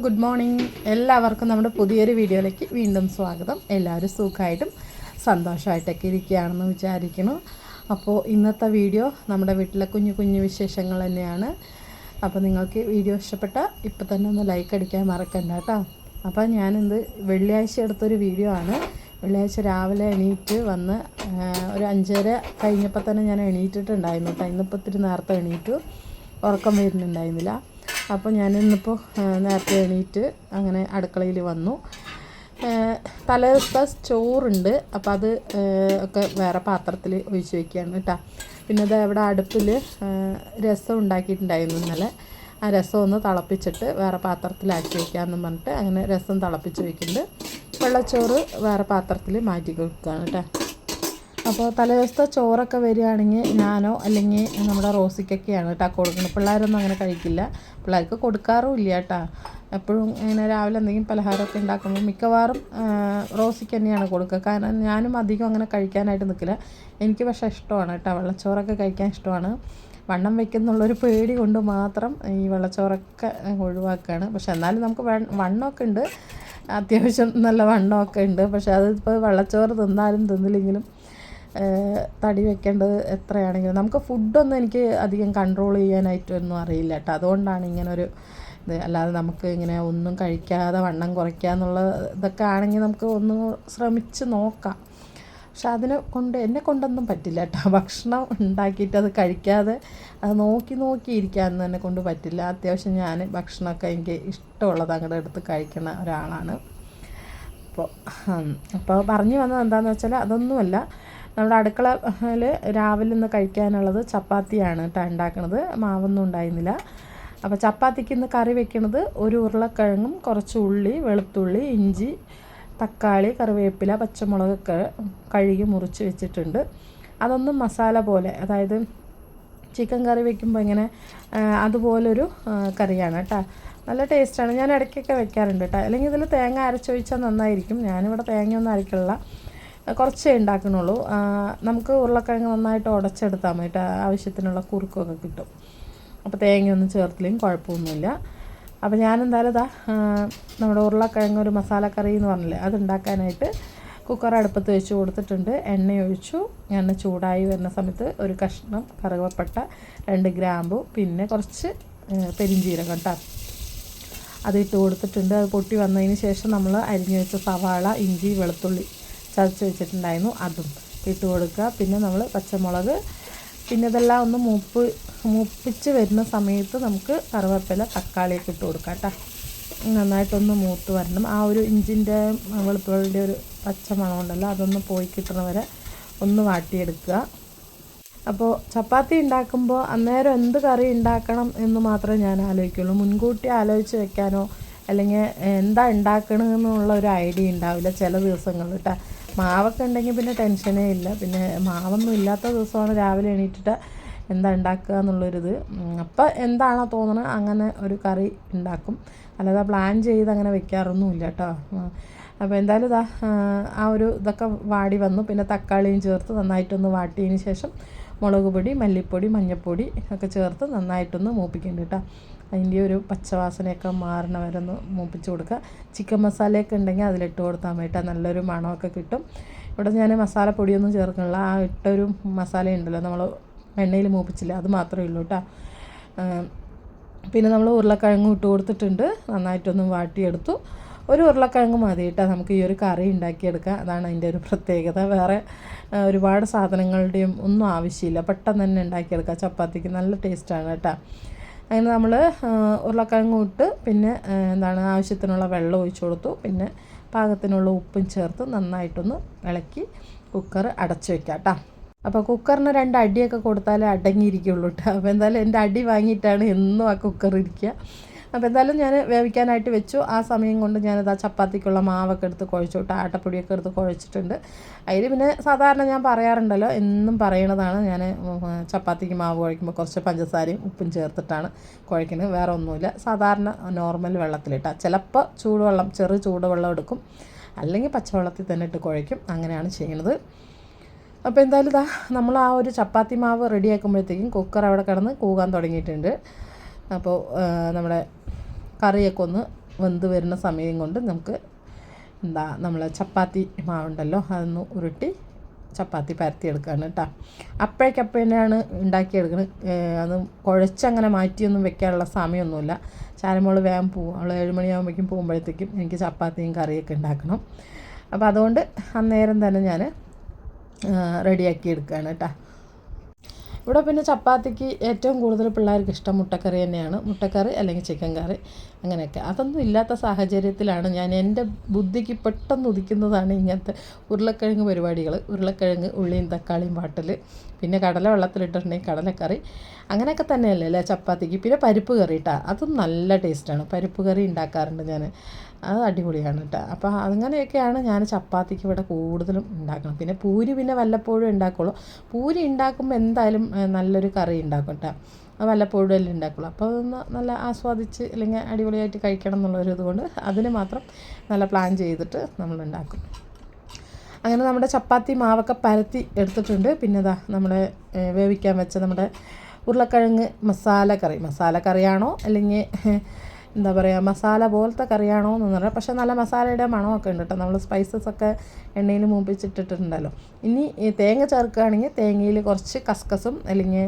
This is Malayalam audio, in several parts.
Good morning. എല്ലാവർക്കും നമ്മുടെ പുതിയൊരു വീഡിയോയിലേക്ക് വീണ്ടും സ്വാഗതം. എല്ലാവരും സുഖമായിട്ടും സന്തോഷമായിട്ടൊക്കെ ഇരിക്കുകയാണെന്ന് വിചാരിക്കുന്നു. അപ്പോൾ ഇന്നത്തെ വീഡിയോ നമ്മുടെ വീട്ടിലെ കുഞ്ഞു കുഞ്ഞു വിശേഷങ്ങൾ തന്നെയാണ്. അപ്പോൾ നിങ്ങൾക്ക് വീഡിയോ ഇഷ്ടപ്പെട്ട ഇപ്പം തന്നെ ഒന്ന് ലൈക്ക് അടിക്കാൻ മറക്കണ്ട കേട്ടോ. അപ്പോൾ ഞാനിത് വെള്ളിയാഴ്ച എടുത്തൊരു വീഡിയോ ആണ്. വെള്ളിയാഴ്ച രാവിലെ എണീറ്റ് വന്ന് ഒരു അഞ്ചര കഴിഞ്ഞപ്പോൾ തന്നെ ഞാൻ എണീറ്റിട്ടുണ്ടായിരുന്നു കേട്ടോ. ഇന്നിപ്പോൾ ഇത്തിരി നേരത്തെ എണീറ്റു. ഉറക്കം വരുന്നുണ്ടായിരുന്നില്ല. അപ്പോൾ ഞാൻ ഇന്നിപ്പോൾ നേരത്തെ എണീറ്റ് അങ്ങനെ അടുക്കളയിൽ വന്നു. തലേ ദിവസത്തെ ചോറുണ്ട്. അപ്പോൾ അത് ഒക്കെ വേറെ പാത്രത്തിൽ ഒഴിച്ച് വെക്കുകയാണ് കേട്ടോ പിന്നെ അത് ഇവിടെ അടുപ്പിൽ രസം ഉണ്ടാക്കിയിട്ടുണ്ടായിരുന്നു ഇന്നലെ. ആ രസം ഒന്ന് തിളപ്പിച്ചിട്ട് വേറെ പാത്രത്തിലാക്കി വയ്ക്കാമെന്ന് പറഞ്ഞിട്ട് അങ്ങനെ രസം തിളപ്പിച്ച് വയ്ക്കുന്നുണ്ട് വെള്ളച്ചോറ് വേറെ പാത്രത്തിൽ മാറ്റി വെക്കുകയാണ് കേട്ടോ അപ്പോൾ തലേദിവസത്തെ ചോറൊക്കെ വരികയാണെങ്കിൽ ഞാനോ അല്ലെങ്കിൽ നമ്മുടെ റോസിക്കൊക്കെയാണ് കേട്ടോ കൊടുക്കുന്നത്. പിള്ളേരൊന്നും അങ്ങനെ കഴിക്കില്ല. പിള്ളേർക്ക് കൊടുക്കാറും ഇല്ല കേട്ടോ. എപ്പോഴും ഇങ്ങനെ രാവിലെ എന്തെങ്കിലും പലഹാരമൊക്കെ ഉണ്ടാക്കുമ്പോൾ മിക്കവാറും റോസിക്ക് തന്നെയാണ് കൊടുക്കുക. കാരണം ഞാനും അധികം അങ്ങനെ കഴിക്കാനായിട്ട് നിൽക്കില്ല. എനിക്ക് പക്ഷേ ഇഷ്ടമാണ് കേട്ടോ. വെള്ളച്ചോറൊക്കെ കഴിക്കാൻ ഇഷ്ടമാണ്. വണ്ണം വെക്കുന്നുള്ളൊരു പേടി കൊണ്ട് മാത്രം ഈ വെള്ളച്ചോറൊക്കെ ഒഴിവാക്കുകയാണ്. പക്ഷെ എന്നാലും നമുക്ക് വണ്ണമൊക്കെ ഉണ്ട്. അത്യാവശ്യം നല്ല വണ്ണമൊക്കെ ഉണ്ട്. പക്ഷേ അതിപ്പോൾ വെള്ളച്ചോറ് തിന്നാലും തിന്നില്ലെങ്കിലും തടി വെക്കേണ്ടത് എത്രയാണെങ്കിലും. നമുക്ക് ഫുഡൊന്നും എനിക്ക് അധികം കൺട്രോൾ ചെയ്യാനായിട്ടൊന്നും അറിയില്ല കേട്ടോ. അതുകൊണ്ടാണ് ഇങ്ങനെ ഒരു ഇത്. അല്ലാതെ നമുക്ക് ഇങ്ങനെ ഒന്നും കഴിക്കാതെ വണ്ണം കുറയ്ക്കുക എന്നുള്ള ഇതൊക്കെ ആണെങ്കിൽ നമുക്ക് ഒന്ന് ശ്രമിച്ച് നോക്കാം. പക്ഷെ അതിനെ കൊണ്ട് എന്നെ കൊണ്ടൊന്നും പറ്റില്ല കേട്ടോ. ഭക്ഷണം ഉണ്ടാക്കിയിട്ട് അത് കഴിക്കാതെ അത് നോക്കി നോക്കി ഇരിക്കാമെന്ന് എന്നെ കൊണ്ട് പറ്റില്ല. അത്യാവശ്യം ഞാൻ ഭക്ഷണമൊക്കെ എനിക്ക് ഇഷ്ടമുള്ളത് അങ്ങോട്ട് എടുത്ത് കഴിക്കുന്ന ഒരാളാണ്. അപ്പോൾ അപ്പോൾ പറഞ്ഞു വന്നത് എന്താണെന്ന് വെച്ചാൽ അതൊന്നുമല്ല. നമ്മുടെ അടുക്കളയിൽ രാവിലെ ഇന്ന് കഴിക്കാനുള്ളത് ചപ്പാത്തിയാണ് കേട്ടോ ഉണ്ടാക്കുന്നത് മാവൊന്നും ഉണ്ടായിരുന്നില്ല. അപ്പോൾ ചപ്പാത്തിക്ക് ഇന്ന് കറി വെക്കുന്നത് ഒരു ഉരുളക്കിഴങ്ങും കുറച്ച് ഉള്ളി വെളുത്തുള്ളി ഇഞ്ചി തക്കാളി കറിവേപ്പില പച്ചമുളകൊക്കെ കഴുകി മുറിച്ച് വെച്ചിട്ടുണ്ട്. അതൊന്നും മസാല പോലെ അതായത് ചിക്കൻ കറി വെക്കുമ്പോൾ ഇങ്ങനെ അതുപോലൊരു കറിയാണ് കേട്ടോ നല്ല ടേസ്റ്റാണ്. ഞാൻ ഇടയ്ക്കൊക്കെ വെക്കാറുണ്ട് കേട്ടോ അല്ലെങ്കിൽ ഇതിൽ തേങ്ങ അരച്ചൊഴിച്ചാൽ നന്നായിരിക്കും. ഞാനിവിടെ തേങ്ങയൊന്നും അരക്കില്ല കുറച്ചേ ഉണ്ടാക്കണുള്ളൂ. നമുക്ക് ഉരുളക്കിഴങ്ങ് നന്നായിട്ട് ഉടച്ചെടുത്താൽ മതി. ആവശ്യത്തിനുള്ള കുറുക്കൊക്കെ കിട്ടും. അപ്പോൾ തേങ്ങയൊന്നും ചേർത്തില്ലെങ്കിൽ കുഴപ്പമൊന്നുമില്ല. അപ്പോൾ ഞാനെന്തായാലും ഇതാ നമ്മുടെ ഉരുളക്കിഴങ്ങ് ഒരു മസാലക്കറി എന്ന് പറഞ്ഞില്ലേ അത് ഉണ്ടാക്കാനായിട്ട് കുക്കർ അടുപ്പത്ത് വെച്ച് കൊടുത്തിട്ടുണ്ട്. എണ്ണ ഒഴിച്ചു. എണ്ണ ചൂടായി വരുന്ന സമയത്ത് ഒരു കഷ്ണം കറുവപ്പട്ട രണ്ട് ഗ്രാമ്പു പിന്നെ കുറച്ച് പെരിഞ്ചീരകം കേട്ടോ അത് ഇട്ട് കൊടുത്തിട്ടുണ്ട്. അത് പൊട്ടി വന്നതിന് ശേഷം നമ്മൾ അരിഞ്ഞു വെച്ച സവാള ഇഞ്ചി വെളുത്തുള്ളി ചതച്ച് വെച്ചിട്ടുണ്ടായിരുന്നു അതും ഇട്ട് കൊടുക്കുക. പിന്നെ നമ്മൾ പച്ചമുളക് പിന്നെ ഇതെല്ലാം ഒന്ന് മൂപ്പ് മൂപ്പിച്ച് വരുന്ന സമയത്ത് നമുക്ക് കറുവേപ്പില തക്കാളിയൊക്കെ ഇട്ട് കൊടുക്കാം കേട്ടോ. നന്നായിട്ടൊന്ന് മൂത്ത് വരണം. ആ ഒരു ഇഞ്ചിന്റെ വെളുത്തുള്ളിന്റെ ഒരു പച്ച മണമുണ്ടല്ലോ അതൊന്ന് പോയി കിട്ടണ വരെ ഒന്ന് വാട്ടിയെടുക്കുക. അപ്പോൾ ചപ്പാത്തി ഉണ്ടാക്കുമ്പോൾ അന്നേരം എന്ത് കറി ഉണ്ടാക്കണം എന്ന് മാത്രമേ ഞാൻ ആലോചിക്കുള്ളൂ. മുൻകൂട്ടി ആലോചിച്ച് വെക്കാനോ അല്ലെങ്കിൽ എന്താ ഉണ്ടാക്കണമെന്നുള്ള ഒരു ഐഡിയ ഉണ്ടാവില്ല ചില ദിവസങ്ങളിൽ കേട്ടോ. മാവൊക്കെ ഉണ്ടെങ്കിൽ പിന്നെ ടെൻഷനേ ഇല്ല. പിന്നെ മാവൊന്നും ഇല്ലാത്ത ദിവസമാണ് രാവിലെ എണീറ്റിട്ട് എന്താ ഉണ്ടാക്കുക എന്നുള്ളൊരിത്. അപ്പം എന്താണോ തോന്നുന്നത് അങ്ങനെ ഒരു കറി ഉണ്ടാക്കും. അല്ലാതെ പ്ലാൻ ചെയ്ത് അങ്ങനെ വെക്കാറൊന്നുമില്ല കേട്ടോ. അപ്പോൾ എന്തായാലും ഇതാ ആ, ഒരു ഇതൊക്കെ വാടി വന്നു. പിന്നെ തക്കാളിയും ചേർത്ത് നന്നായിട്ടൊന്ന് വാട്ടിയതിന് ശേഷം മുളക് പൊടി മല്ലിപ്പൊടി മഞ്ഞൾപ്പൊടി ഒക്കെ ചേർത്ത് നന്നായിട്ടൊന്ന് മൂപ്പിക്കുന്നുണ്ട് കേട്ടോ. അതിന്റെ ഒരു പച്ചവാസനയൊക്കെ മാറണ വരെ ഒന്ന് മൂപ്പിച്ച് കൊടുക്കുക. ചിക്കൻ മസാലയൊക്കെ ഉണ്ടെങ്കിൽ അതിലിട്ട് കൊടുത്താൽ കേട്ടോ. നല്ലൊരു മണമൊക്കെ കിട്ടും. ഇവിടെ ഞാൻ മസാലപ്പൊടിയൊന്നും ചേർക്കുന്നില്ല. ആ ഇട്ടൊരു മസാല ഉണ്ടല്ലോ നമ്മൾ എണ്ണയിൽ മൂപ്പിച്ചില്ല? അത് മാത്രമേ ഉള്ളൂ കേട്ടോ. പിന്നെ നമ്മൾ ഉരുളക്കിഴങ്ങും ഇട്ട് കൊടുത്തിട്ടുണ്ട്. നന്നായിട്ടൊന്നും വാട്ടിയെടുത്തു. ഒരു ഉരുളക്കിഴങ്ങ് മതി കേട്ടോ. നമുക്ക് ഈ ഒരു കറി ഉണ്ടാക്കിയെടുക്കാം. അതാണ് അതിന്റെ ഒരു പ്രത്യേകത. വേറെ ഒരുപാട് സാധനങ്ങളുടെയും ഒന്നും ആവശ്യമില്ല. പെട്ടെന്ന് തന്നെ ഉണ്ടാക്കിയെടുക്കാം. ചപ്പാത്തിക്ക് നല്ല ടേസ്റ്റാണ് കേട്ടോ. അങ്ങനെ നമ്മൾ ഉരുളക്കിഴങ്ങ് ഇട്ട് പിന്നെ എന്താണ് ആവശ്യത്തിനുള്ള വെള്ളം ഒഴിച്ചു കൊടുത്തു. പിന്നെ പാകത്തിനുള്ള ഉപ്പും ചേർത്ത് നന്നായിട്ടൊന്ന് ഇളക്കി കുക്കർ അടച്ചു വെക്കാം കേട്ടോ അപ്പോൾ കുക്കറിന് രണ്ട് അടിയൊക്കെ കൊടുത്താലേ അടങ്ങിയിരിക്കുള്ളൂ കേട്ടോ അപ്പോൾ എന്തായാലും എന്റെ അടി വാങ്ങിയിട്ടാണ് എന്നും ആ കുക്കർ ഇരിക്കുക. അപ്പോൾ എന്തായാലും ഞാൻ വേവിക്കാനായിട്ട് വെച്ചു. ആ സമയം കൊണ്ട് ഞാനത് ആ ചപ്പാത്തിക്കുള്ള മാവൊക്കെ എടുത്ത് കുഴച്ചു. ആട്ടപ്പൊടിയൊക്കെ എടുത്ത് കുഴച്ചിട്ടുണ്ട്. അതിൽ പിന്നെ സാധാരണ ഞാൻ പറയാറുണ്ടല്ലോ എന്നും പറയണതാണ്. ഞാൻ ചപ്പാത്തിക്ക് മാവ് കുഴയ്ക്കുമ്പോൾ കുറച്ച് പഞ്ചസാരയും ഉപ്പും ചേർത്തിട്ടാണ് കുഴക്കുന്നത് വേറെ ഒന്നുമില്ല. സാധാരണ നോർമൽ വെള്ളത്തിലിട്ടാൽ ചിലപ്പോൾ ചൂടുവെള്ളം ചെറു ചൂടുവെള്ളം എടുക്കും. അല്ലെങ്കിൽ പച്ചവെള്ളത്തിൽ തന്നെ ഇട്ട് കുഴയ്ക്കും അങ്ങനെയാണ് ചെയ്യുന്നത് അപ്പോൾ എന്തായാലും ഇതാ നമ്മൾ ആ ഒരു ചപ്പാത്തി മാവ് റെഡിയാക്കുമ്പോഴത്തേക്കും കുക്കർ അവിടെ കിടന്ന് കൂകാൻ തുടങ്ങിയിട്ടുണ്ട്. അപ്പോൾ നമ്മുടെ കറിയൊക്കെ ഒന്ന് വെന്ത് വരുന്ന സമയം കൊണ്ട് നമുക്ക് എന്താ നമ്മൾ ചപ്പാത്തി മാവുണ്ടല്ലോ അതൊന്ന് ഉരുട്ടി ചപ്പാത്തി പരത്തിയെടുക്കുകയാണ് കേട്ടോ അപ്പോഴേക്കപ്പം ഉണ്ടാക്കിയെടുക്കുന്നത് അത് കുഴച്ചങ്ങനെ മാറ്റിയൊന്നും വെക്കാനുള്ള സമയമൊന്നുമില്ല. ചാരമോൾ വേഗം പോകും അവൾ ഏഴ് മണിയാകുമ്പോഴേക്കും പോകുമ്പോഴത്തേക്കും എനിക്ക് ചപ്പാത്തിയും കറിയൊക്കെ ഉണ്ടാക്കണം. അപ്പോൾ അതുകൊണ്ട് അന്നേരം തന്നെ ഞാൻ റെഡിയാക്കി എടുക്കുകയാണ് കേട്ടോ ഇവിടെ പിന്നെ ചപ്പാത്തിക്ക് ഏറ്റവും കൂടുതൽ പിള്ളേർക്ക് ഇഷ്ടം മുട്ടക്കറി തന്നെയാണ്. മുട്ടക്കറി അല്ലെങ്കിൽ ചിക്കൻ കറി. അങ്ങനെയൊക്കെ. അതൊന്നും ഇല്ലാത്ത സാഹചര്യത്തിലാണ് ഞാൻ എന്റെ ബുദ്ധിക്ക് പെട്ടെന്ന് ഉദിക്കുന്നതാണ് ഇങ്ങനത്തെ ഉരുളക്കിഴങ്ങ് പരിപാടികൾ ഉരുളക്കിഴങ്ങ് ഉള്ളിയും തക്കാളിയും വാട്ടൽ പിന്നെ കടല വെള്ളത്തിലിട്ടിട്ടുണ്ടെങ്കിൽ കടലക്കറി. അങ്ങനെയൊക്കെ തന്നെയല്ലേ അല്ലേ ചപ്പാത്തിക്ക്? പിന്നെ പരിപ്പ് കറി കേട്ടോ അതും നല്ല ടേസ്റ്റാണ്. പരിപ്പ് കറി ഉണ്ടാക്കാറുണ്ട് ഞാൻ അത് അടിപൊളിയാണ് കേട്ടോ അപ്പോൾ അങ്ങനെയൊക്കെയാണ് ഞാൻ ചപ്പാത്തിക്ക് ഇവിടെ കൂടുതലും ഉണ്ടാക്കണം പിന്നെ പൂരി പിന്നെ വല്ലപ്പോഴും ഉണ്ടാക്കുള്ളൂ. പൂരി ഉണ്ടാക്കുമ്പോൾ എന്തായാലും നല്ലൊരു കറി ഉണ്ടാക്കും കേട്ടോ വല്ലപ്പോഴും അല്ലേ ഉണ്ടാക്കുള്ളൂ. അപ്പോൾ അതൊന്ന് നല്ല ആസ്വാദിച്ച് അല്ലെങ്കിൽ അടിപൊളിയായിട്ട് കഴിക്കണം എന്നുള്ളൊരു ഇതുകൊണ്ട് അതിന് മാത്രം നല്ല പ്ലാൻ ചെയ്തിട്ട് നമ്മൾ ഉണ്ടാക്കും. അങ്ങനെ നമ്മുടെ ചപ്പാത്തി മാവൊക്കെ പരത്തി എടുത്തിട്ടുണ്ട്. പിന്നെ ഇതാ നമ്മുടെ വേവിക്കാൻ വെച്ച നമ്മുടെ ഉരുളക്കിഴങ്ങ് മസാല കറി. മസാല കറിയാണോ അല്ലെങ്കിൽ എന്താ പറയുക മസാല പോലത്തെ കറിയാണോ എന്ന് പറയാം പക്ഷേ നല്ല മസാലയുടെ മണമൊക്കെ ഉണ്ട് കേട്ടോ. നമ്മൾ സ്പൈസസ് ഒക്കെ എണ്ണയിൽ മൂപ്പിച്ചിട്ടിട്ടുണ്ടല്ലോ. ഇനി തേങ്ങ ചേർക്കുകയാണെങ്കിൽ തേങ്ങയിൽ കുറച്ച് കസ്കസും അല്ലെങ്കിൽ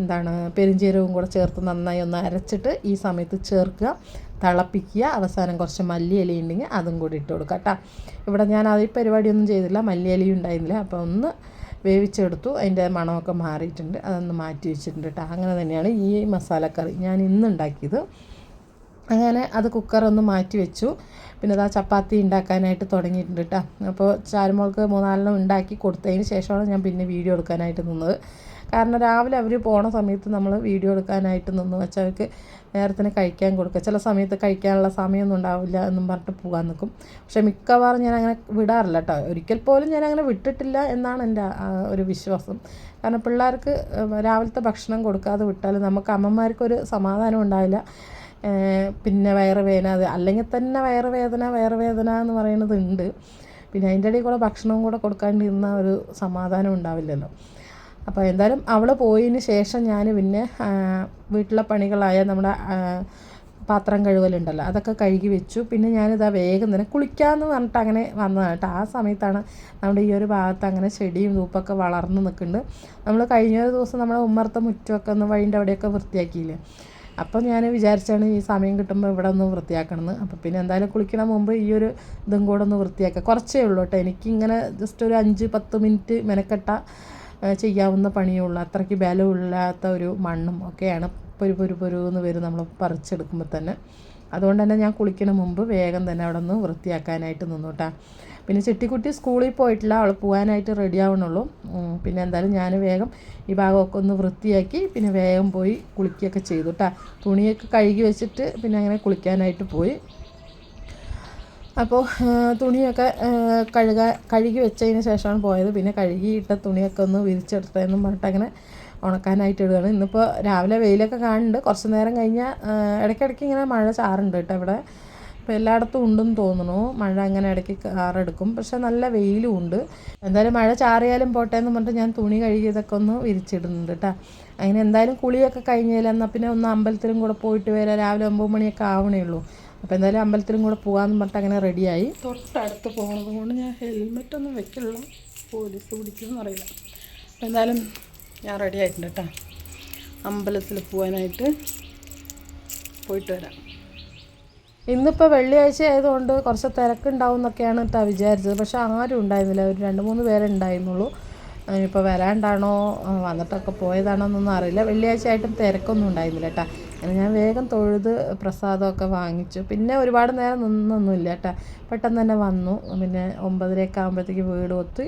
എന്താണ് പെരിഞ്ചീരവും കൂടെ ചേർത്ത് നന്നായി ഒന്ന് അരച്ചിട്ട് ഈ സമയത്ത് ചേർക്കുക. തിളപ്പിക്കുക. അവസാനം കുറച്ച് മല്ലിയില ഉണ്ടെങ്കിൽ അതും കൂടി ഇട്ട് കൊടുക്കുക കേട്ടോ. ഇവിടെ ഞാൻ അത് പരിപാടിയൊന്നും ചെയ്തില്ല. മല്ലിയിലയും ഉണ്ടായിരുന്നില്ല. അപ്പോൾ ഒന്ന് വേവിച്ചെടുത്തു. അതിന്റെ മണമൊക്കെ മാറിയിട്ടുണ്ട്. അതൊന്ന് മാറ്റി വെച്ചിട്ടുണ്ട് കേട്ടോ. അങ്ങനെ തന്നെയാണ് ഈ മസാലക്കറി ഞാൻ ഇന്ന് ഉണ്ടാക്കിയത്. അങ്ങനെ അത് കുക്കറൊന്ന് മാറ്റി വെച്ചു. പിന്നെ അതാ ചപ്പാത്തി ഉണ്ടാക്കാനായിട്ട് തുടങ്ങിയിട്ടുണ്ട് കേട്ടോ അപ്പോൾ ചാരുമോൾക്ക് മൂന്നാലെണ്ണം ഉണ്ടാക്കി കൊടുത്തതിന് ശേഷമാണ് ഞാൻ പിന്നെ വീഡിയോ എടുക്കാനായിട്ട് നിന്നത്. കാരണം രാവിലെ അവർ പോണ സമയത്ത് നമ്മൾ വീഡിയോ എടുക്കാനായിട്ട് നിന്ന്. വെച്ചാൽ അവർക്ക് നേരത്തിന് കഴിക്കാൻ കൊടുക്കുക ചില സമയത്ത് കഴിക്കാനുള്ള സമയമൊന്നും ഉണ്ടാവില്ല എന്നും പറഞ്ഞിട്ട് പോകാൻ നിൽക്കും പക്ഷെ മിക്കവാറും ഞാൻ അങ്ങനെ വിടാറില്ല കേട്ടോ ഒരിക്കൽ പോലും ഞാൻ അങ്ങനെ വിട്ടിട്ടില്ല എന്നാണ് എന്റെ ഒരു വിശ്വാസം. കാരണം പിള്ളേർക്ക് രാവിലത്തെ ഭക്ഷണം കൊടുക്കാതെ വിട്ടാൽ നമുക്ക് അമ്മമാർക്കൊരു സമാധാനം ഉണ്ടാവില്ല. പിന്നെ വയറുവേദന അത് അല്ലെങ്കിൽ തന്നെ വയറുവേദന വയറുവേദന എന്ന് പറയുന്നത് ഉണ്ട്. പിന്നെ അതിന്റെ ഇടയിൽ കൂടെ ഭക്ഷണവും കൂടെ കൊടുക്കാണ്ടിരുന്ന ഒരു സമാധാനം ഉണ്ടാവില്ലല്ലോ. അപ്പോൾ എന്തായാലും അവൾ പോയതിന് ശേഷം ഞാൻ പിന്നെ വീട്ടിലെ പണികളായ നമ്മുടെ പാത്രം കഴുകലുണ്ടല്ലോ അതൊക്കെ കഴുകി വെച്ചു. പിന്നെ ഞാനിതാ വേഗം തന്നെ കുളിക്കാമെന്ന് പറഞ്ഞിട്ട് അങ്ങനെ വന്നതാണ് കേട്ടോ. ആ സമയത്താണ് നമ്മുടെ ഈ ഒരു ഭാഗത്ത് അങ്ങനെ ചെടിയും തൂപ്പൊക്കെ വളർന്നു നിൽക്കുന്നുണ്ട്. നമ്മൾ കഴിഞ്ഞ ഒരു ദിവസം നമ്മുടെ ഉമ്മർത്തെ മുറ്റമൊക്കെ ഒന്ന് വഴിന്റെ അവിടെയൊക്കെ വൃത്തിയാക്കിയില്ലേ? അപ്പം ഞാൻ വിചാരിച്ചാണ് ഈ സമയം കിട്ടുമ്പോൾ ഇവിടെ ഒന്ന് വൃത്തിയാക്കണമെന്ന് അപ്പം പിന്നെ എന്തായാലും കുളിക്കണ മുമ്പ് ഈ ഒരു ഇതും കൂടെ ഒന്ന് വൃത്തിയാക്കുക കുറച്ചേ ഉള്ളൂ കേട്ടോ. എനിക്കിങ്ങനെ ജസ്റ്റ് ഒരു അഞ്ച് പത്ത് മിനിറ്റ് മെനക്കെട്ട ചെയ്യാവുന്ന പണിയേ ഉള്ളൂ. അത്രയ്ക്ക് ബലമില്ലാത്ത ഒരു മണ്ണും ഒക്കെയാണ് പൊരു പൊരു പൊരു എന്ന് വരും നമ്മൾ പറിച്ചെടുക്കുമ്പോൾ തന്നെ. അതുകൊണ്ട് തന്നെ ഞാൻ കുളിക്കണ മുമ്പ് വേഗം തന്നെ അവിടെ നിന്ന് വൃത്തിയാക്കാനായിട്ട് നിന്നു കേട്ടോ. പിന്നെ ചിട്ടിക്കുട്ടി സ്കൂളിൽ പോയിട്ടില്ല. അവൾ പോകാനായിട്ട് റെഡി ആവണുള്ളൂ. പിന്നെ എന്തായാലും ഞാൻ വേഗം ഈ ഭാഗമൊക്കെ ഒന്ന് വൃത്തിയാക്കി പിന്നെ വേഗം പോയി കുളിക്കുകയൊക്കെ ചെയ്തു കേട്ടോ തുണിയൊക്കെ കഴുകി വെച്ചിട്ട് പിന്നെ അങ്ങനെ കുളിക്കാനായിട്ട് പോയി. അപ്പോൾ തുണിയൊക്കെ കഴുക കഴുകി വെച്ചതിന് ശേഷമാണ് പോയത്. പിന്നെ കഴുകിയിട്ട തുണിയൊക്കെ ഒന്ന് വിരിച്ചെടുത്തതെന്നും പറഞ്ഞിട്ട് അങ്ങനെ ഉണക്കാനായിട്ട് ഇടുകയാണ് ഇന്നിപ്പോൾ രാവിലെ വെയിലൊക്കെ കാണുന്നുണ്ട്. കുറച്ച് നേരം കഴിഞ്ഞാൽ ഇടയ്ക്കിടയ്ക്ക് ഇങ്ങനെ മഴ ചാറുണ്ട് കേട്ടോ ഇവിടെ. ഇപ്പോൾ എല്ലായിടത്തും ഉണ്ടെന്ന് തോന്നുന്നു. മഴ അങ്ങനെ ഇടയ്ക്ക് കാറെടുക്കും. പക്ഷെ നല്ല വെയിലും ഉണ്ട്. എന്തായാലും മഴ ചാറിയാലും പോട്ടെ എന്ന് പറഞ്ഞിട്ട് ഞാൻ തുണി കഴുകിയതൊക്കെ ഒന്ന് വിരിച്ചിടുന്നുണ്ട് കേട്ടോ. അങ്ങനെ എന്തായാലും കുളിയൊക്കെ കഴിഞ്ഞാൽ എന്നാൽ പിന്നെ ഒന്ന് അമ്പലത്തിലും കൂടെ പോയിട്ട് വരാം. രാവിലെ ഒമ്പത് മണിയൊക്കെ ആവണേ ഉള്ളൂ. അപ്പോൾ എന്തായാലും അമ്പലത്തിലും കൂടെ പോകാമെന്ന് പറഞ്ഞിട്ട് അങ്ങനെ റെഡിയായി. തൊട്ടടുത്ത് പോകുന്നത് കൊണ്ട് ഞാൻ ഹെൽമെറ്റ് ഒന്നും വെക്കില്ല. പോലീസ് പിടിക്കുമെന്ന് അറിയില്ല. അപ്പോൾ എന്തായാലും ഞാൻ റെഡി ആയിട്ടുണ്ട് കേട്ടോ. അമ്പലത്തിൽ പോകാനായിട്ട് പോയിട്ട് വരാം. ഇന്നിപ്പോൾ വെള്ളിയാഴ്ച ആയതുകൊണ്ട് കുറച്ച് തിരക്കുണ്ടാവും എന്നൊക്കെയാണ് ഇട്ടാ വിചാരിച്ചത്. പക്ഷെ ആരും ഉണ്ടായിരുന്നില്ല. ഒരു രണ്ട് മൂന്ന് പേരെ ഉണ്ടായിരുന്നുള്ളൂ. ഇപ്പോൾ വരാണ്ടാണോ? വന്നിട്ടൊക്കെ പോയതാണോ എന്നൊന്നും അറിയില്ല. വെള്ളിയാഴ്ച ആയിട്ടും തിരക്കൊന്നും ഉണ്ടായിരുന്നില്ല കേട്ടോ അങ്ങനെ ഞാൻ വേഗം തൊഴുത് പ്രസാദമൊക്കെ വാങ്ങിച്ചു. പിന്നെ ഒരുപാട് നേരം നിന്നൊന്നുമില്ല കേട്ടോ പെട്ടെന്ന് തന്നെ വന്നു. പിന്നെ ഒമ്പതരയൊക്കെ ആകുമ്പോഴത്തേക്ക് വീട് ഒത്ത്.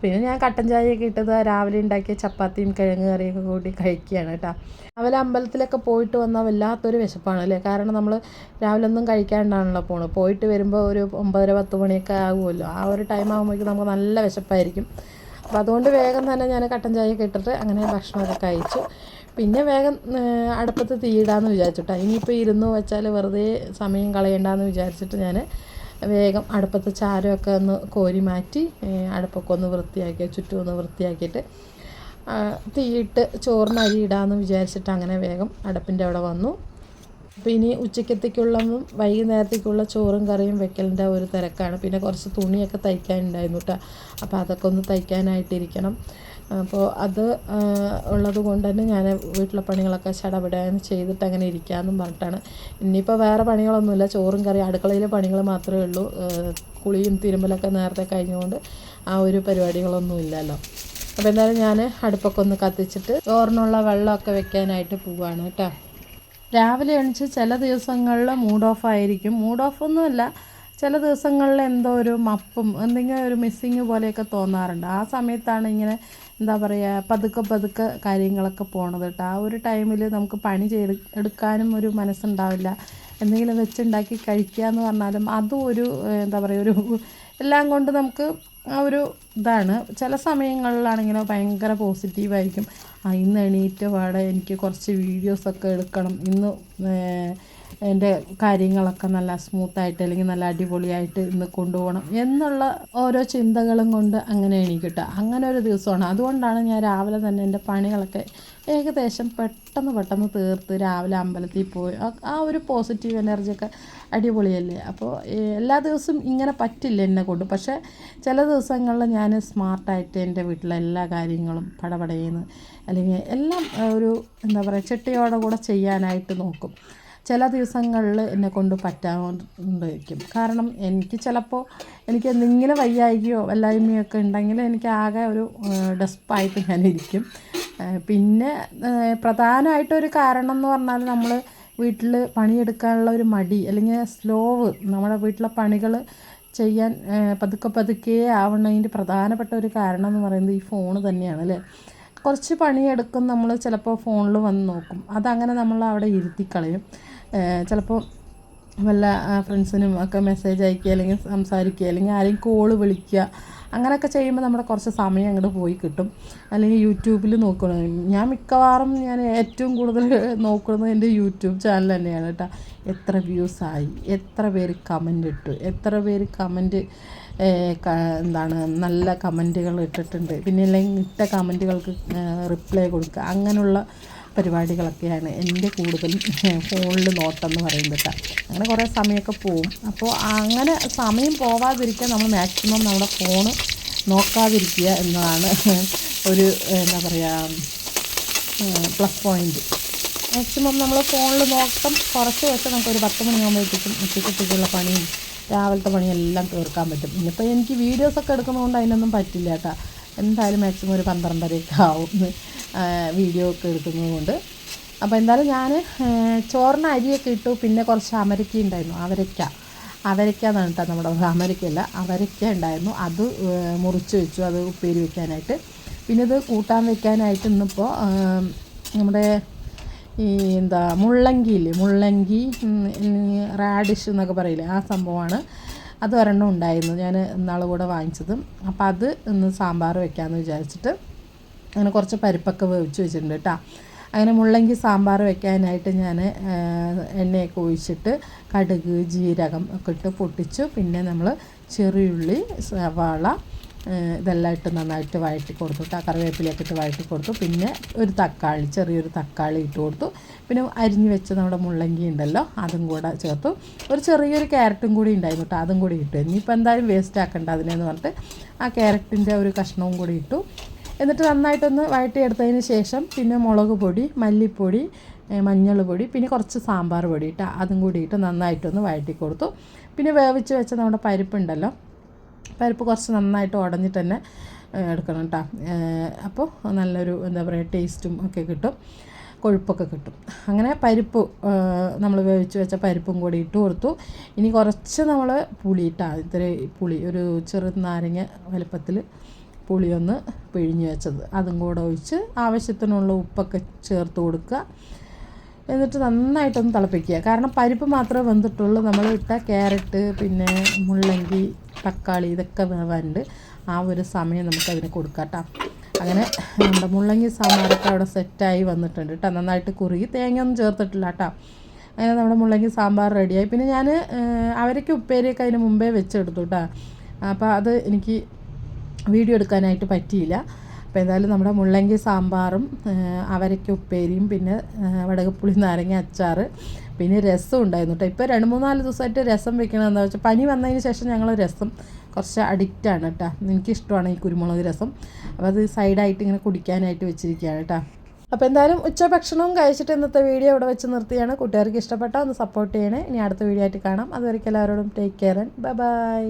പിന്നെ ഞാൻ കട്ടൻ ചായയൊക്കെ ഇട്ടത് രാവിലെ ഉണ്ടാക്കിയ ചപ്പാത്തിയും കിഴങ്ങ് കറിയൊക്കെ കൂട്ടി കഴിക്കുകയാണ് കേട്ടോ. രാവിലെ അമ്പലത്തിലൊക്കെ പോയിട്ട് വന്നാൽ വല്ലാത്തൊരു വിശപ്പാണ് അല്ലേ? കാരണം നമ്മൾ രാവിലെ ഒന്നും കഴിക്കാണ്ടാണല്ലോ പോണത്. പോയിട്ട് വരുമ്പോൾ ഒരു ഒമ്പതര പത്ത് മണിയൊക്കെ ആകുമല്ലോ. ആ ഒരു ടൈം ആകുമ്പോഴേക്കും നമുക്ക് നല്ല വിശപ്പായിരിക്കും. അപ്പോൾ അതുകൊണ്ട് വേഗം തന്നെ ഞാൻ കട്ടൻ ചായയൊക്കെ ഇട്ടിട്ട് അങ്ങനെ ഭക്ഷണമൊക്കെ കഴിച്ചു. പിന്നെ വേഗം അടുപ്പത്ത് തീയിടാമെന്ന് വിചാരിച്ചിട്ടാണ് ഇനിയിപ്പോൾ ഇരുന്ന് വെച്ചാൽ വെറുതെ സമയം കളയണ്ടെന്ന് വിചാരിച്ചിട്ട് ഞാൻ വേഗം അടുപ്പത്തെ ചാരമൊക്കെ ഒന്ന് കോരി മാറ്റി അടുപ്പൊക്കെ ഒന്ന് വൃത്തിയാക്കി ചുറ്റും ഒന്ന് വൃത്തിയാക്കിയിട്ട് തീയിട്ട് ചോറിന് അരി ഇടാമെന്ന് വിചാരിച്ചിട്ട് അങ്ങനെ വേഗം അടുപ്പിന്റെ അവിടെ വന്നു. അപ്പോൾ ഇനി ഉച്ചക്കത്തേക്കുള്ളതും വൈകുന്നേരത്തേക്കുള്ള ചോറും കറിയും വെക്കലിന്റെ ഒരു തിരക്കാണ്. പിന്നെ കുറച്ച് തുണിയൊക്കെ തയ്ക്കാനുണ്ടായിരുന്നു കേട്ടോ അപ്പോൾ അതൊക്കെ ഒന്ന് തയ്ക്കാനായിട്ടിരിക്കണം. അപ്പോൾ അത് ഉള്ളത് കൊണ്ട് തന്നെ ഞാൻ വീട്ടിലെ പണികളൊക്കെ ചടപടാൻ ചെയ്തിട്ട് അങ്ങനെ ഇരിക്കാമെന്നും പറഞ്ഞിട്ടാണ്. ഇനിയിപ്പോൾ വേറെ പണികളൊന്നുമില്ല. ചോറും കറി അടുക്കളയിലെ പണികൾ മാത്രമേ ഉള്ളൂ. കുളിയും തിരുമ്പലൊക്കെ നേരത്തെ കഴിഞ്ഞുകൊണ്ട് ആ ഒരു പരിപാടികളൊന്നും ഇല്ലല്ലോ. അപ്പോൾ എന്തായാലും ഞാൻ അടുപ്പൊക്കെ ഒന്ന് കത്തിച്ചിട്ട് ചോറിനുള്ള വെള്ളമൊക്കെ വെക്കാനായിട്ട് പോവുകയാണ് കേട്ടോ. രാവിലെ എണിച്ച് ചില ദിവസങ്ങളിൽ മൂഡ് ഓഫ് ആയിരിക്കും. മൂഡ് ഓഫ് ഒന്നുമല്ല ചില ദിവസങ്ങളിൽ എന്തോ ഒരു മപ്പും എന്തെങ്കിലും ഒരു മിസ്സിങ് പോലെയൊക്കെ തോന്നാറുണ്ട്. ആ സമയത്താണ് ഇങ്ങനെ എന്താ പറയുക പതുക്കെ പതുക്കെ കാര്യങ്ങളൊക്കെ പോണത് കേട്ടോ. ആ ഒരു ടൈമിൽ നമുക്ക് പണി ചെയ്ത് എടുക്കാനും ഒരു മനസ്സുണ്ടാവില്ല. എന്തെങ്കിലും വെച്ചുണ്ടാക്കി കഴിക്കുക എന്ന് പറഞ്ഞാലും അതും ഒരു എന്താ പറയുക ഒരു എല്ലാം കൊണ്ട് നമുക്ക് ആ ഒരു ഇതാണ്. ചില സമയങ്ങളിലാണെങ്കിലോ ഭയങ്കര പോസിറ്റീവായിരിക്കും ആ ഇന്ന് എണീറ്റ പാടെ എനിക്ക് കുറച്ച് വീഡിയോസൊക്കെ എടുക്കണം. ഇന്ന് എന്റെ കാര്യങ്ങളൊക്കെ നല്ല സ്മൂത്തായിട്ട് അല്ലെങ്കിൽ നല്ല അടിപൊളിയായിട്ട് ഇന്ന് കൊണ്ടുപോകണം എന്നുള്ള ഓരോ ചിന്തകളും കൊണ്ട് അങ്ങനെ എണീക്കട്ടെ. അങ്ങനെ ഒരു ദിവസമാണ്. അതുകൊണ്ടാണ് ഞാൻ രാവിലെ തന്നെ എന്റെ പണികളൊക്കെ ഏകദേശം പെട്ടെന്ന് പെട്ടെന്ന് തീർത്ത് രാവിലെ അമ്പലത്തിൽ പോയി. ആ- ഒരു പോസിറ്റീവ് എനർജിയൊക്കെ അടിപൊളിയല്ലേ? അപ്പോൾ എല്ലാ ദിവസവും ഇങ്ങനെ പറ്റില്ല എന്നെ കൊണ്ട്. പക്ഷേ ചില ദിവസങ്ങളിൽ ഞാൻ സ്മാർട്ടായിട്ട് എന്റെ വീട്ടിലെ എല്ലാ കാര്യങ്ങളും പടപടയുന്നു അല്ലെങ്കിൽ എല്ലാം ഒരു എന്താ പറയുക ചിട്ടയോടെ കൂടെ ചെയ്യാനായിട്ട് നോക്കും. ചില ദിവസങ്ങളിൽ എന്നെ കൊണ്ട് പറ്റാണ്ടിരിക്കും കാരണം എനിക്ക് ചിലപ്പോൾ എനിക്ക് എന്തെങ്കിലും വയ്യായികയോ വല്ലായ്മയൊക്കെ ഉണ്ടെങ്കിൽ എനിക്ക് ആകെ ഒരു ഡെസ്പായിട്ട് ഞാനിരിക്കും. പിന്നെ പ്രധാനമായിട്ടൊരു കാരണം എന്ന് പറഞ്ഞാൽ നമ്മൾ വീട്ടിൽ പണിയെടുക്കാനുള്ള ഒരു മടി അല്ലെങ്കിൽ സ്ലോവ് നമ്മുടെ വീട്ടിലെ പണികൾ ചെയ്യാൻ പതുക്കെ പതുക്കെ ആവണതിന്റെ പ്രധാനപ്പെട്ട ഒരു കാരണം എന്ന് പറയുന്നത് ഈ ഫോണ് തന്നെയാണ് അല്ലേ? കുറച്ച് പണിയെടുക്കും നമ്മൾ ചിലപ്പോൾ ഫോണിൽ വന്ന് നോക്കും. അതങ്ങനെ നമ്മൾ അവിടെ ഇരുത്തിക്കളയും ചിലപ്പോൾ വല്ല ഫ്രണ്ട്സിനും ഒക്കെ മെസ്സേജ് അയക്കുക അല്ലെങ്കിൽ സംസാരിക്കുക അല്ലെങ്കിൽ ആരെയും കോൾ വിളിക്കുക അങ്ങനെയൊക്കെ ചെയ്യുമ്പോൾ നമ്മുടെ കുറച്ച് സമയം അങ്ങോട്ട് പോയി കിട്ടും. അല്ലെങ്കിൽ യൂട്യൂബിൽ നോക്കണം ഞാൻ മിക്കവാറും ഞാൻ ഏറ്റവും കൂടുതൽ നോക്കുന്നത് എന്റെ യൂട്യൂബ് ചാനൽ തന്നെയാണ് കേട്ടോ. എത്ര വ്യൂസ് ആയി എത്ര പേര് കമന്റ് ഇട്ടു എത്ര പേര് കമന്റ് എന്താണ് നല്ല കമന്റുകൾ ഇട്ടിട്ടുണ്ട്. പിന്നെ അല്ലെങ്കിൽ ഇട്ട കമന്റുകൾക്ക് റിപ്ലൈ കൊടുക്കുക. അങ്ങനെയുള്ള പരിപാടികളൊക്കെയാണ് എന്റെ കൂടുതലും ഫോണിൽ നോട്ടം എന്ന് പറയുന്നത് അങ്ങനെ കുറേ സമയമൊക്കെ പോവും. അപ്പോൾ അങ്ങനെ സമയം പോവാതിരിക്കാൻ നമ്മൾ മാക്സിമം നമ്മുടെ ഫോണ് നോക്കാതിരിക്കുക എന്നതാണ് ഒരു എന്താ പറയുക പ്ലസ് പോയിന്റ് മാക്സിമം നമ്മൾ ഫോണിൽ നോക്കം കുറച്ച് വെച്ചാൽ നമുക്ക് ഒരു പത്ത് മണിയാകുമ്പോഴത്തേക്കും ഉച്ചക്കത്തേക്കുള്ള പണിയും രാവിലത്തെ പണിയെല്ലാം തീർക്കാൻ പറ്റും. ഇനിയിപ്പോൾ എനിക്ക് വീഡിയോസൊക്കെ എടുക്കുന്നതുകൊണ്ട് അതിനൊന്നും പറ്റില്ല കേട്ടോ. എന്തായാലും മാക്സിമം ഒരു പന്ത്രണ്ടരയൊക്കെ ആവും. വീഡിയോ ഒക്കെ എടുക്കുന്നത് കൊണ്ട്. അപ്പോൾ എന്തായാലും ഞാൻ ചോറിന് അരിയൊക്കെ ഇട്ടു പിന്നെ കുറച്ച് അമരക്ക ഉണ്ടായിരുന്നു. അവരക്ക. അവരക്ക എന്നാണ് കേട്ടോ നമ്മുടെ അമരയ്ക്കല്ല അവരക്ക ഉണ്ടായിരുന്നു. അത് മുറിച്ച് വെച്ചു. അത് ഉപ്പേരി വെക്കാനായിട്ട്. പിന്നെ ഇത് കൂട്ടാൻ വെക്കാനായിട്ട് ഇന്നിപ്പോൾ നമ്മുടെ ഈ എന്താ മുള്ളങ്കി മുള്ളങ്കിയില്ലേ മുള്ളങ്കി റാഡിഷ് എന്നൊക്കെ പറയില്ലേ? ആ സംഭവമാണ് അത് ഒരെണ്ണം ഉണ്ടായിരുന്നു. ഞാൻ ഇന്നാൾ കൂടെ വാങ്ങിച്ചത്. അപ്പോൾ അത് ഇന്ന് സാമ്പാർ വെക്കാമെന്ന് വിചാരിച്ചിട്ട് അങ്ങനെ കുറച്ച് പരിപ്പൊക്കെ വേവിച്ച് വെച്ചിട്ടുണ്ട് കേട്ടോ. അങ്ങനെ മുള്ളങ്കി സാമ്പാർ വെക്കാനായിട്ട് ഞാൻ എണ്ണയൊക്കെ ഒഴിച്ചിട്ട് കടുക് ജീരകം ഒക്കെ ഇട്ട് പൊട്ടിച്ചു. പിന്നെ നമ്മൾ ചെറിയുള്ളി സവാള ഇതെല്ലാം ഇട്ട് നന്നായിട്ട് വഴറ്റി കൊടുത്തു കറിവേപ്പിലൊക്കെ ഇട്ട് വഴറ്റി കൊടുത്തു. പിന്നെ ഒരു തക്കാളി ചെറിയൊരു തക്കാളി ഇട്ട് കൊടുത്തു. പിന്നെ അരിഞ്ഞു വെച്ച നമ്മുടെ മുള്ളങ്കി ഉണ്ടല്ലോ അതും കൂടെ ചേർത്തു. ഒരു ചെറിയൊരു ക്യാരറ്റും കൂടി ഉണ്ടായിരുന്നു കേട്ടോ അതും കൂടി ഇട്ടു. ഇനിയിപ്പോൾ എന്തായാലും വേസ്റ്റ് ആക്കണ്ട അതിനെന്ന് പറഞ്ഞിട്ട് ആ ക്യാരറ്റിന്റെ ഒരു കഷ്ണവും കൂടി ഇട്ടു. എന്നിട്ട് നന്നായിട്ടൊന്ന് വഴട്ടിയെടുത്തതിന് ശേഷം പിന്നെ മുളക് പൊടി മല്ലിപ്പൊടി മഞ്ഞൾ പൊടി പിന്നെ കുറച്ച് സാമ്പാർ പൊടി ഇട്ട് അതും കൂടി ഇട്ട് നന്നായിട്ടൊന്ന് വഴറ്റി കൊടുത്തു. പിന്നെ വേവിച്ച് വെച്ച നമ്മുടെ പരിപ്പുണ്ടല്ലോ പരിപ്പ് കുറച്ച് നന്നായിട്ട് ഉടഞ്ഞിട്ട് തന്നെ എടുക്കണം കേട്ടോ അപ്പോൾ നല്ലൊരു എന്താ പറയുക ടേസ്റ്റും ഒക്കെ കിട്ടും കൊഴുപ്പൊക്കെ കിട്ടും. അങ്ങനെ പരിപ്പ് നമ്മൾ വേവിച്ച് വെച്ച പരിപ്പും കൂടി ഇട്ട് കൊടുത്തു. ഇനി കുറച്ച് നമ്മൾ പുളി ഇട്ടാൽ ഇത്ര പുളി ഒരു ചെറു നാരങ്ങ വലുപ്പത്തിൽ പുളിയൊന്ന് പിഴിഞ്ഞ് വെച്ചത്. അതും കൂടെ ഒഴിച്ച് ആവശ്യത്തിനുള്ള ഉപ്പൊക്കെ ചേർത്ത് കൊടുക്കുക. എന്നിട്ട് നന്നായിട്ടൊന്ന് തിളപ്പിക്കുക. കാരണം പരിപ്പ് മാത്രമേ വെന്തിട്ടുള്ളൂ. നമ്മൾ ഇട്ട ക്യാരറ്റ് പിന്നെ മുള്ളങ്കി തക്കാളി ഇതൊക്കെ വേവാനുണ്ട് ആ ഒരു സമയം നമുക്ക് അതിന് കൊടുക്കാം കേട്ടോ. അങ്ങനെ നമ്മുടെ മുള്ളങ്കി സാമ്പാറൊക്കെ അവിടെ സെറ്റായി വന്നിട്ടുണ്ട് കേട്ടോ. നന്നായിട്ട് കുറുകി തേങ്ങയൊന്നും ചേർത്തിട്ടില്ല കേട്ടോ. അങ്ങനെ നമ്മുടെ മുള്ളങ്കി സാമ്പാർ റെഡിയായി. പിന്നെ ഞാൻ അവരൊക്കെ ഉപ്പേരിയൊക്കെ അതിന് മുമ്പേ വെച്ചെടുത്തു കേട്ടോ. അപ്പോൾ അത് എനിക്ക് വീഡിയോ എടുക്കാനായിട്ട് പറ്റിയില്ല. അപ്പോൾ എന്തായാലും നമ്മുടെ മുള്ളങ്കി സാമ്പാറും അവരയ്ക്ക് ഉപ്പേരിയും പിന്നെ വടകപ്പുളി നാരങ്ങ അച്ചാർ പിന്നെ രസം ഉണ്ടായിരുന്നു കേട്ടോ ഇപ്പോൾ രണ്ട് മൂന്നാൽ ദിവസമായിട്ട് രസം വെക്കണമെന്ന് വെച്ചാൽ പനി വന്നതിന് ശേഷം ഞങ്ങൾ രസം കുറച്ച് അഡിക്റ്റാണ് കേട്ടോ എനിക്കിഷ്ടമാണ് ഈ കുരുമുളക് രസം. അപ്പോൾ അത് സൈഡായിട്ട് ഇങ്ങനെ കുടിക്കാനായിട്ട് വെച്ചിരിക്കുകയാണ് കേട്ടോ അപ്പോൾ എന്തായാലും ഉച്ചഭക്ഷണവും കഴിച്ചിട്ട് ഇന്നത്തെ വീഡിയോ ഇവിടെ വെച്ച് നിർത്തിയാണ്. കൂട്ടുകാർക്ക് ഇഷ്ടപ്പെട്ടാൽ ഒന്ന് സപ്പോർട്ട് ചെയ്യണേ. ഇനി അടുത്ത വീഡിയോ ആയിട്ട് കാണാം. അതുവരെയ്ക്കും എല്ലാവരോടും ടേക്ക് കെയർ ആൻഡ് ബൈ